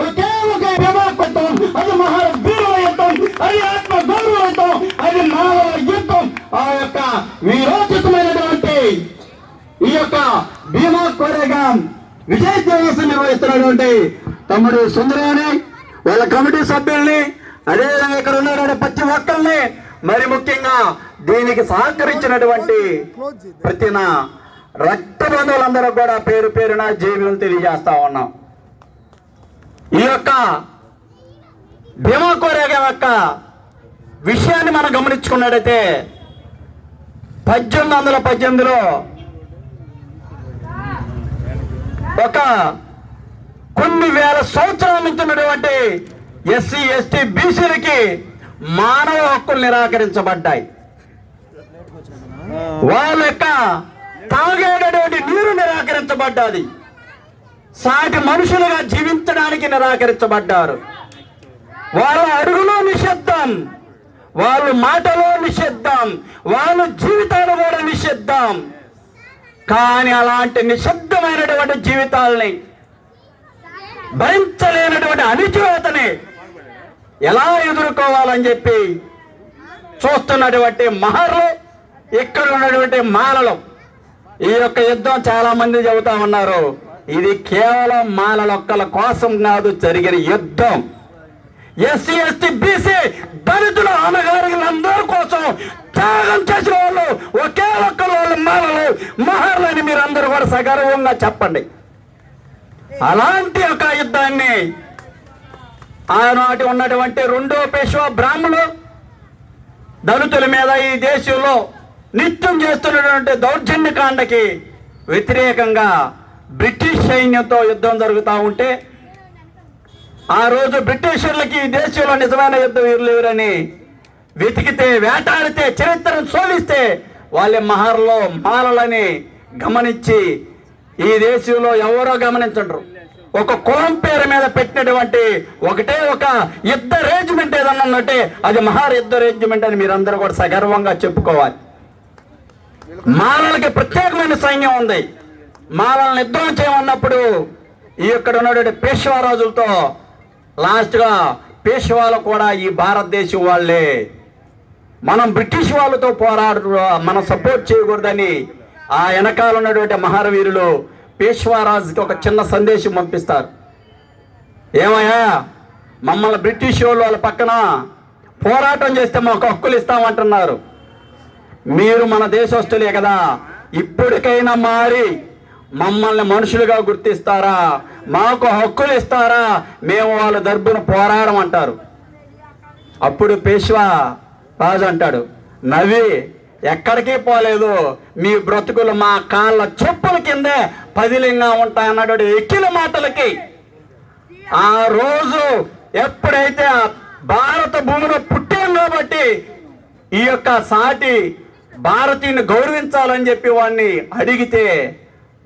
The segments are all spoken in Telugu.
ఒకే ఒక వ్యవహారత్వం అది మహా యుద్ధం అది ఆత్మ గౌరవయుద్ధం అది మానవ యుద్ధం ఆ యొక్క విరోచితమైనటువంటి ఈ యొక్క భీమా కోరేగా విజయ దివస్ నిర్వహిస్తున్నటువంటి తమ్ముడు సుందరాని వాళ్ళ కమిటీ సభ్యుల్ని అదేవిధంగా ఇక్కడ ఉన్నటువంటి ప్రతి ఒక్కరిని మరి ముఖ్యంగా దీనికి సహకరించినటువంటి ప్రతి నా రక్త బంధువులందరూ కూడా పేరు పేరున జీవులను తెలియజేస్తా ఉన్నాం. ఈ యొక్క భీమా కోరేగా యొక్క విషయాన్ని మనం గమనించుకున్నట్టయితే పద్దెనిమిది వందల పద్దెనిమిదిలో ఒక కొన్ని వేల సంవత్సరాల నుంచి ఉన్నటువంటి ఎస్సీ ఎస్టీ బీసీలకి మానవ హక్కులు నిరాకరించబడ్డాయి. వాళ్ళ యొక్క తాగేటటువంటి నీరు నిరాకరించబడ్డది. సాటి మనుషులుగా జీవించడానికి నిరాకరించబడ్డారు. వాళ్ళ అడుగులో నిషిద్ధం వాళ్ళు మాటలో నిషిద్ధం వాళ్ళ జీవితాలు కూడా నిషిద్ధం కానీ అలాంటి నిశ్శబ్దమైనటువంటి జీవితాలని భరించలేనటువంటి అణిచివేతని ఎలా ఎదుర్కోవాలని చెప్పి చూస్తున్నటువంటి మహర్లు ఇక్కడ ఉన్నటువంటి మాలలు ఈ యొక్క యుద్ధం చాలా మంది చెబుతా ఉన్నారు. ఇది కేవలం మాలలొక్కల కోసం కాదు జరిగిన యుద్ధం. ఎస్సీ ఎస్టీ బీసీ దళితుల అనగారిలందరి కోసం త్యాగం చేసిన వాళ్ళు ఒకే ఒక్క వాళ్ళు మాలలు మహర్లని అందరూ కూడా సగర్వంగా చెప్పండి. అలాంటి ఒక యుద్ధాన్ని ఆనాటి ఉన్నటువంటి రెండో పేషవ బ్రాహ్మణులు దళితుల మీద ఈ దేశంలో నిత్యం చేస్తున్నటువంటి దౌర్జన్యకాండకి వ్యతిరేకంగా బ్రిటిష్ సైన్యంతో యుద్ధం జరుగుతూ ఉంటే ఆ రోజు బ్రిటిషర్లకి ఈ దేశంలో నిజమైన యుద్ధ వీరులు వెతికితే వేటాడితే చరిత్రను శోధిస్తే వాళ్ళ మహర్లో మాలలని గమనించి ఈ దేశంలో ఎవరో గమనించండ్రు. ఒక కులం పేరు మీద పెట్టినటువంటి ఒకటే ఒక యుద్ధ రేజిమెంట్ ఏదన్నా ఉందంటే అది మహార్ యుద్ధ రేజిమెంట్ అని మీరందరూ కూడా సగర్వంగా చెప్పుకోవాలి. మాలలకి ప్రత్యేకమైన సైన్యం ఉంది. మాలలను యుద్ధం చేయమన్నప్పుడు ఈ ఇక్కడ ఉన్నటువంటి పేష్వారాజులతో లాస్ట్గా పేష్వాలు కూడా ఈ భారతదేశం వాళ్ళే. మనం బ్రిటిష్ వాళ్ళతో పోరాడు మనం సపోర్ట్ చేయకూడదని ఆ వెనకాల ఉన్నటువంటి మహారవీరులు పేష్వారాజుకి ఒక చిన్న సందేశం పంపిస్తారు. ఏమయ్యా మమ్మల్ని బ్రిటిష్ వాళ్ళు వాళ్ళ పక్కన పోరాటం చేస్తే మాకు హక్కులు ఇస్తామంటున్నారు. మీరు మన దేశస్తులే కదా ఇప్పటికైనా మారి మమ్మల్ని మనుషులుగా గుర్తిస్తారా? మాకు హక్కులు ఇస్తారా? మేము వాళ్ళ దర్భున పోరాడమంటారు అప్పుడు పేష్వా రాజు అంటాడు నవ్వి ఎక్కడికి పోలేదు? మీ బ్రతుకులు మా కాళ్ళ చెప్పుల కిందే పదిలింగా ఉంటాయన్నాడు ఎక్కిల మాటలకి. ఆ రోజు ఎప్పుడైతే ఆ భారత భూమిలో పుట్టాం కాబట్టి ఈ యొక్క సాటి భారతీయుని గౌరవించాలని చెప్పి వాడిని అడిగితే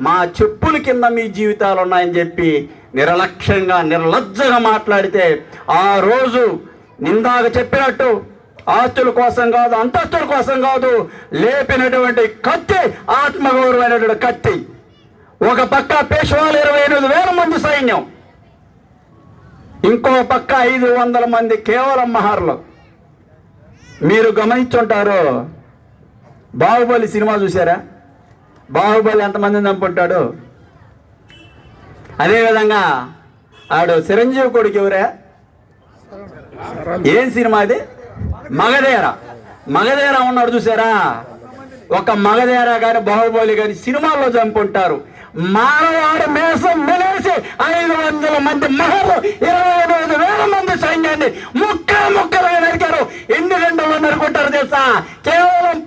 మా చెప్పుల కింద మీ జీవితాలు ఉన్నాయని చెప్పి నిర్లక్ష్యంగా నిర్లజ్జగా మాట్లాడితే ఆ రోజు నిందాక చెప్పినట్టు ఆస్తుల కోసం కాదు అంతస్తుల కోసం కాదు లేపినటువంటి కత్తి ఆత్మగౌరవమైనటువంటి కత్తి. ఒక పక్క పేషవాలు ఇరవై ఎనిమిది వేల మంది సైన్యం. ఇంకో పక్క ఐదు వందల మంది కేవలం మహార్లు. మీరు గమనించుంటారు బాహుబలి సినిమా చూసారా బాహుబలి ఎంతమందిని చంపుంటాడు? అదేవిధంగా ఆడు చిరంజీవి కొడుకు ఎవరే? ఏం సినిమా అది? మగధేర. మగధేర ఉన్నాడు చూసారా? ఒక మగధేర గాని బాహుబలి గాని సినిమాల్లో చంపుంటారు. మానవాడు మేసం మెలేసి ఐదు వందల మంది మహలు ఇరవై ఐదు వేల మంది సైన్యాన్ని ముక్క ముక్కలుగా నరికారు. ఎన్ని గంటల్లో నరుకుంటారు తెలుసా? కేవలం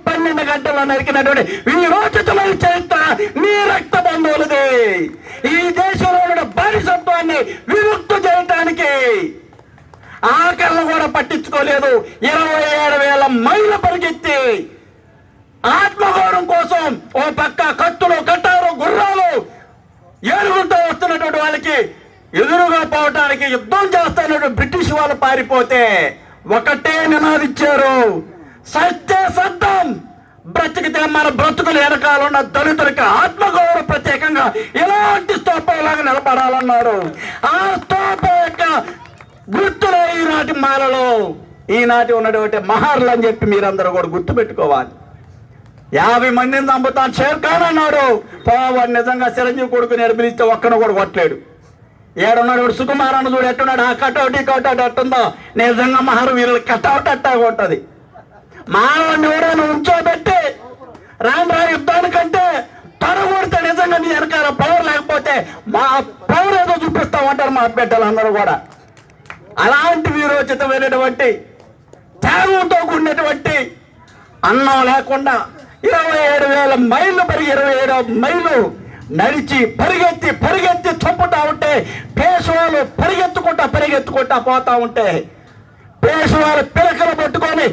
నరికినటువంటి వీరోచితమైన చరిత్ర మీ రక్త బంధువులది. ఈ దేశంలో ఉన్న బానిసత్వాన్ని విముక్తి చేయటానికి ఆకలిని కూడా పట్టించుకోలేదు. ఇరవై ఏడు వేల మైళ్ళ పరిగెత్తి ఆత్మగౌరవం కోసం ఓ పక్క కత్తులు కట్టారు గుర్రాలు ఏనుగులతో వస్తున్నటువంటి వాళ్ళకి ఎదురుగా పోవటానికి యుద్ధం చేస్తున్నటువంటి బ్రిటిష్ వాళ్ళు పారిపోతే ఒకటే నినాదిచ్చారు సత్య సత్యం. బ్రతికితే మన బ్రతుకులు వెనకాల ఉన్న దళితులకి ఆత్మగౌరవ ప్రత్యేకంగా ఎలాంటి స్తోపంలాగా నిలబడాలన్నారు ఆ స్తూపం గుర్తులే ఈనాటి మాలలో. ఈనాటి ఉన్నటువంటి మహర్లు అని చెప్పి మీరందరూ కూడా గుర్తుపెట్టుకోవాలి. యాభై మందిని చంపుతాను షేర్ఖాన్ అన్నాడు. పోవాడు నిజంగా చిరంజీవి కొడుకు నిర్మిలిస్తే ఒక్కను కూడా కొట్టలేడు. ఏడున్నాడు వాడు సుకుమార్ అన్న చూడు ఎట్టున్నాడు? ఆ కటౌట్ ఈ కటౌట్ ఎట్టుందో? నిజంగా మహర్ వీరులు కటౌట్ అట్టాగా మావాడిని మానవుడిని ఎవరైనా ఉంచోబెట్టి రాను రా యుద్ధానికంటే తొడగొడితే నిజంగా నీ వెనకాల పవర్ లేకపోతే మా పవర్ ఏదో చూపిస్తామంటారు మా బిడ్డలు అందరూ కూడా. అలాంటి వీరోచితమైనటువంటి త్యాగంతో కూడినటువంటి అన్నం లేకుండా ఇరవై ఏడు వేల మైళ్ళు పరిగి ఇరవై ఏడు మైళ్ళు నడిచి పరిగెత్తి పరిగెత్తి చొప్పుతా ఉంటే పేషవాలు పరిగెత్తుకుంటా పరిగెత్తుకుంటా పోతా ఉంటే పేషవాలు పిలకలు పట్టుకొని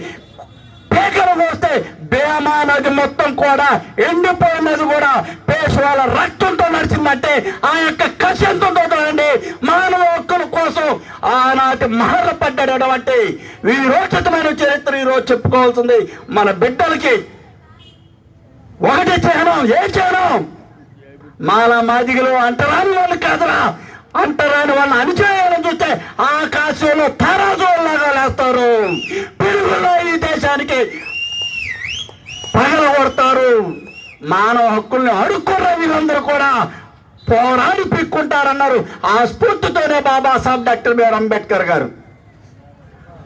పేకలు కోస్తే భీమా నది మొత్తం కూడా ఎండిపోయినది కూడా పేషవాళ్ళ రక్తంతో నడిచిందంటే ఆ యొక్క కసి ఎంత మానవ హక్కుల కోసం ఆనాటి మహర్ల పడ్డటువంటి వీరోచితమైన చరిత్ర ఈరోజు చెప్పుకోవాల్సింది మన బిడ్డలకి. ఒకటి చేయడం ఏం చేయడం మాల మాదిగలు అంటరాని వాళ్ళు అంటరాని వాళ్ళ అణిచేయాలని చూస్తే ఆకాశంలో పరాజోళ్ళగా లేస్తారు. పిడుగులో ఈ దేశానికి పగల కొడతారు. మానవ హక్కుల్ని అడుక్కున్న వీళ్ళందరూ కూడా పోరాడి పిక్కుంటారన్నారు. ఆ స్ఫూర్తితోనే బాబాసాహెబ్ డాక్టర్ బిఆర్ అంబేద్కర్ గారు.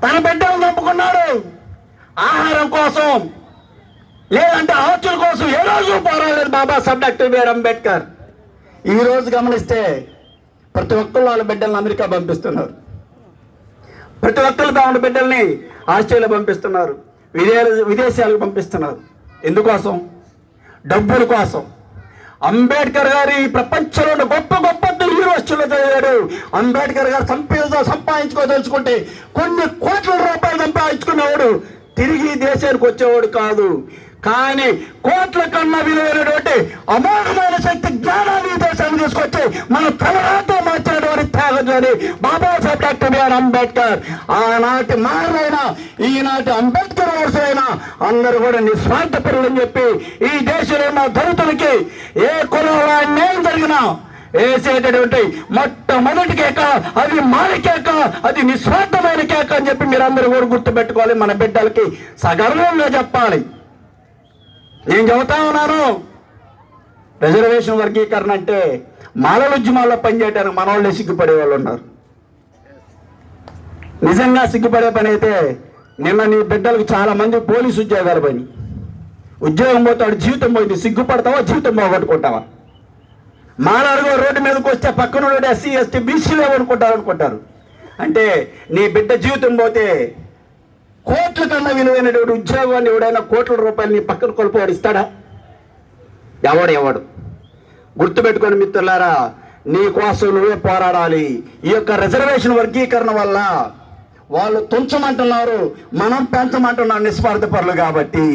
తన బిడ్డలు చంపుకున్నాడు. ఆహారం కోసం లేదంటే ఆస్తుల కోసం ఏ రోజు పోరాడలేదు బాబాసాహెబ్ డాక్టర్ బిఆర్ అంబేద్కర్. ఈరోజు గమనిస్తే ప్రతి ఒక్కళ్ళు వాళ్ళ బిడ్డలను అమెరికా పంపిస్తున్నారు. ప్రతి ఒక్కరు తమ బిడ్డల్ని ఆస్ట్రేలియా పంపిస్తున్నారు. విదే విదేశాలకు పంపిస్తున్నారు. ఎందుకోసం? డబ్బుల కోసం. అంబేద్కర్ గారి ప్రపంచంలో గొప్ప గొప్ప యూనివర్సిటీలో చదివాడు అంబేద్కర్ గారు సంపా సంపాదించుకోదలుచుకుంటే కొన్ని కోట్ల రూపాయలు సంపాదించుకునేవాడు తిరిగి దేశానికి వచ్చేవాడు కాదు. కానీ కోట్ల కన్నా విలువైనటువంటి అమోఘమైన శక్తి జ్ఞానాన్ని దేశాన్ని తీసుకొచ్చి మన తలరాతో అని త్యాగజ్వాని Babasaheb doctor B R Ambedkar. ఆనాటి మారైన ఈనాటి అంబేద్కర్ వరుసైన అందరూ కూడా నిస్వార్థ పరులని చెప్పి ఈ దేశంలో ఉన్న దళితులకి ఏ కులంలో అన్యాయం జరిగినా వేసేటటువంటి మొట్టమొదటి కేక అది మాల కేక అది నిస్వార్థమైన కేక అని చెప్పి మీరందరూ కూడా గుర్తుపెట్టుకోవాలి. మన బిడ్డలకి సగర్వంగా చెప్పాలి. నేను చెబుతా ఉన్నాను. రిజర్వేషన్ వర్గీకరణ అంటే మాలల ఉద్యమాల్లో పనిచేయడానికి మన వాళ్ళే సిగ్గుపడే వాళ్ళు ఉన్నారు. నిజంగా సిగ్గుపడే పని అయితే నిన్న నీ బిడ్డలకు చాలా మంది పోలీసు ఉద్యోగాలు పని ఉద్యోగం పోతాడు జీవితం పోయింది. సిగ్గుపడతావా జీవితం పోగొట్టుకుంటావా? మాలాడుగో రోడ్డు మీదకి వస్తే పక్కన ఎస్సీ ఎస్టీ బీసీలు అనుకుంటారు అనుకుంటారు అంటే నీ బిడ్డ జీవితం పోతే కోట్ల కన్నా విలువైనటువంటి ఉద్యోగాన్ని ఎవడైనా కోట్ల రూపాయలు నీ పక్కన కొలుపువాడు ఇస్తాడా? ఎవడు ఎవడు? గుర్తుపెట్టుకొని మిత్రులారా నీ కోసం నువ్వే పోరాడాలి. ఈ యొక్క రిజర్వేషన్ వర్గీకరణ వల్ల వాళ్ళు తుంచమంటున్నారు మనం పెంచమంటున్నాం నిస్వార్థ పరులు కాబట్టి.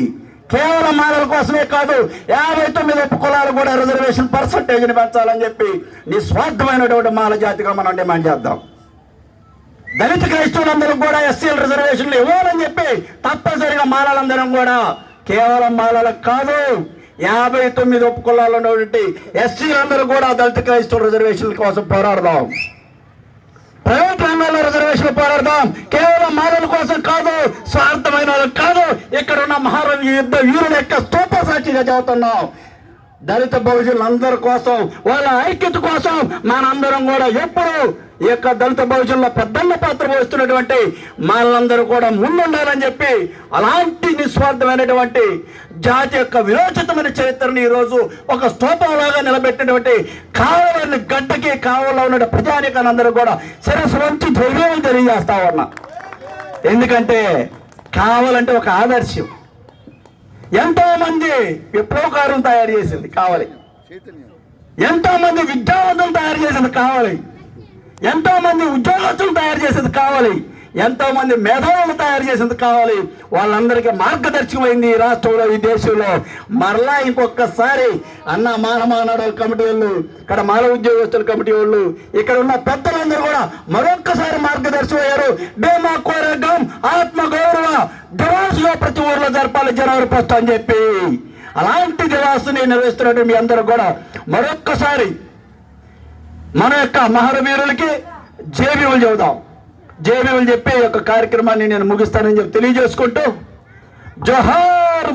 కేవలం మానవుల కోసమే కాదు యాభై తొమ్మిది ఉప కులాలు కూడా రిజర్వేషన్ పర్సంటేజ్ని పెంచాలని చెప్పి నిస్వార్థమైనటువంటి మాల జాతిగా మనం డిమాండ్ చేద్దాం. దళిత క్రైస్తవులందరూ కూడా ఎస్సీల రిజర్వేషన్లు ఇవ్వాలని చెప్పి తప్పనిసరిగా మాలలందరం కూడా కేవలం మాలలకు కాదు యాభై తొమ్మిది ఉపకులాల్లో ఉన్నటువంటి ఎస్సీలందరూ కూడా దళిత క్రైస్తవ రిజర్వేషన్ల కోసం పోరాడదాం. ప్రైవేట్ రంగాల్లో రిజర్వేషన్ పోరాడదాం. కేవలం మాలల కోసం కాదు స్వార్థమైన వాళ్ళకి కాదు. ఇక్కడ ఉన్న మహారాజు యుద్ధ వీరుల యొక్క స్తూప సాక్షిగా చదువుతున్నాం దళిత బహుజనులందరి కోసం వాళ్ళ ఐక్యత కోసం మనందరం కూడా ఎప్పుడు ఈ యొక్క దళిత బహుజనుల పెద్దన్న పాత్ర పోస్తున్నటువంటి మనందరూ కూడా ముందుండాలని చెప్పి అలాంటి నిస్వార్థమైనటువంటి జాతి యొక్క విరోచితమైన చరిత్రని ఈరోజు ఒక స్తూపంలాగా నిలబెట్టినటువంటి కావాలని గడ్డకి కావాలో ఉన్న ప్రజానికాన్ని కూడా శిరస్సు వంచి ధైర్యం తెలియజేస్తా ఉన్నా. ఎందుకంటే కావాలంటే ఒక ఆదర్శం. ఎంతో మంది విప్లవకారులు తయారు చేసింది కావాలి. ఎంతో మంది విద్యావంతులు తయారు చేసింది కావాలి. ఎంతో మంది ఉద్యోగస్తులు తయారు చేసేది కావాలి. ఎంతో మంది మేధావులు తయారు చేసేది కావాలి. వాళ్ళందరికీ మార్గదర్శకమైంది ఈ రాష్ట్రంలో ఈ దేశంలో. మరలా ఇంకొకసారి అన్న మానమానాడు కమిటీ వాళ్ళు ఇక్కడ మానవ ఉద్యోగస్తుల కమిటీ వాళ్ళు ఇక్కడ ఉన్న పెద్దలందరూ కూడా మరొక్కసారి మార్గదర్శకం అయ్యారు బేమా కోరగం ఆత్మ దివాసుగా ప్రతి ఊర్లో జరపాలి జనవరి ఫస్ట్ అని చెప్పి అలాంటి దివాసుని నిర్వహిస్తున్నట్టు మీ అందరూ కూడా మరొక్కసారి మన యొక్క మహారవీరులకి జేబీవులు చెబుదాం. జేబీవులు చెప్పి ఈ యొక్క కార్యక్రమాన్ని నేను ముగిస్తానని చెప్పి తెలియజేసుకుంటూ జోహార్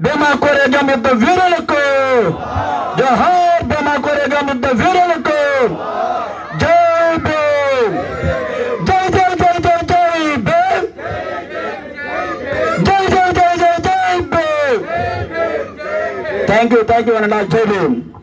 భీమా కోరేగాం యుద్ధ వీరులకు జోహార్ Thank you, thank you, and I'll tell you.